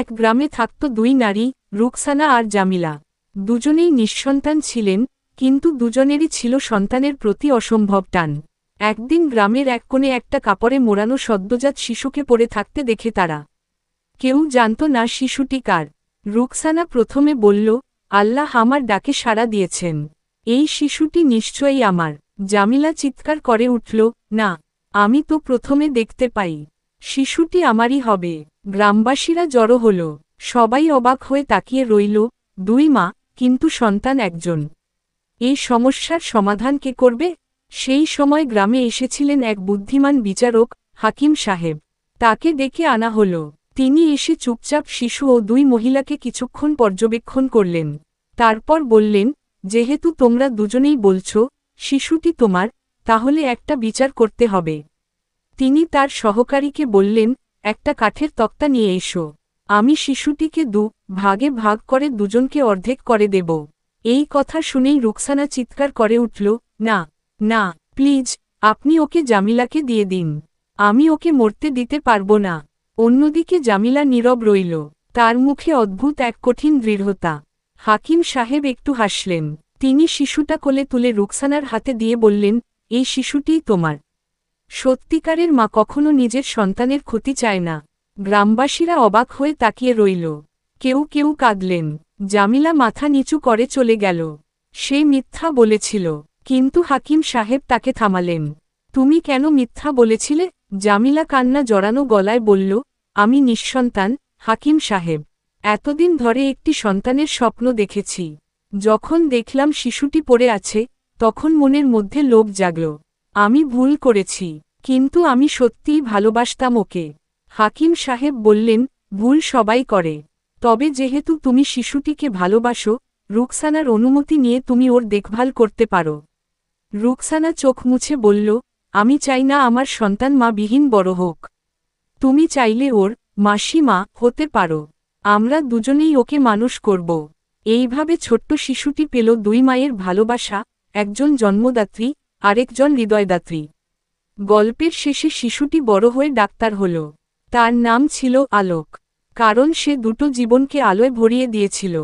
এক গ্রামে থাকত দুই নারী, রুকসানা আর জামিলা। দুজনেই নিঃসন্তান ছিলেন, কিন্তু দুজনেরই ছিল সন্তানের প্রতি অসম্ভব টান। একদিন গ্রামের এক কোণে একটা কাপড়ে মোড়ানো সদ্যজাত শিশুকে পড়ে থাকতে দেখে তারা, কেউ জানত না শিশুটি কার? রুকসানা প্রথমে বলল, আল্লাহ আমার ডাকে সাড়া দিয়েছেন। এই শিশুটি নিশ্চয়ই আমার। জামিলা চিৎকার করে উঠল, না, আমি তো প্রথমে দেখতে পাই। শিশুটি আমারই হবে। গ্রামবাসীরা জড়ো হল। সবাই অবাক হয়ে তাকিয়ে রইল, দুই মা, কিন্তু সন্তান একজন। এই সমস্যার সমাধান কে করবে? সেই সময় গ্রামে এসেছিলেন এক বুদ্ধিমান বিচারক, হাকিম সাহেব। তাকে ডেকে আনা হল। তিনি এসে চুপচাপ শিশু ও দুই মহিলাকে কিছুক্ষণ পর্যবেক্ষণ করলেন। তারপর বললেন, যেহেতু তোমরা দুজনেই বলছ, শিশুটি তোমার, তাহলে একটা বিচার করতে হবে। তিনি তার সহকারীকে বললেন একটা কাঠের তক্তা নিয়ে এসো। আমি শিশুটিকে দু, ভাগে ভাগ করে দুজনকে অর্ধেক করে দেব। এই কথা শুনেই রুকসানা চিৎকার করে উঠল, না না, প্লিজ, আপনি ওকে জামিলাকে দিয়ে দিন। আমি ওকে মরতে দিতে পারব না। অন্যদিকে জামিলা নীরব রইল। তার মুখে অদ্ভুত এক কঠিন দৃঢ়তা। হাকিম সাহেব একটু হাসলেন। তিনি শিশুটা কোলে তুলে রুকসানার হাতে দিয়ে বললেন, এই শিশুটিই তোমার। সত্যিকারের মা কখনো নিজের সন্তানের ক্ষতি চায় না। গ্রামবাসীরা অবাক হয়ে তাকিয়ে রইল। কেউ কেউ কাঁদলেন। জামিলা মাথা নিচু করে চলে গেল। সে মিথ্যা বলেছিল। কিন্তু হাকিম সাহেব তাকে থামালেন। তুমি কেন মিথ্যা বলেছিলে? জামিলা কান্না জড়ানো গলায় বলল, আমি নিঃসন্তান, হাকিম সাহেব। এতদিন ধরে একটি সন্তানের স্বপ্ন দেখেছি। যখন দেখলাম শিশুটি পড়ে আছে, তখন মনের মধ্যে লোভ জাগল। আমি ভুল করেছি, কিন্তু আমি সত্যিই ভালোবাসতাম ওকে। হাকিম সাহেব বললেন, ভুল সবাই করে। তবে যেহেতু তুমি শিশুটিকে ভালোবাসো, রুকসানার অনুমতি নিয়ে তুমি ওর দেখভাল করতে পারো। রুকসানা চোখ মুছে বলল, আমি চাই না আমার সন্তান মা বিহীন বড় হোক। তুমি চাইলে ওর মাসি মা হতে পারো। আমরা দুজনেই ওকে মানুষ করব। এইভাবে ছোট্ট শিশুটি পেল দুই মায়ের ভালোবাসা, একজন জন্মদাত্রী আরেকজন হৃদয়দাত্রী। গল্পের শেষে শিশুটি বড় হয়ে ডাক্তার হল। তার নাম ছিল আলোক, কারণ সে দুটো জীবনকে আলোয় ভরিয়ে দিয়েছিল।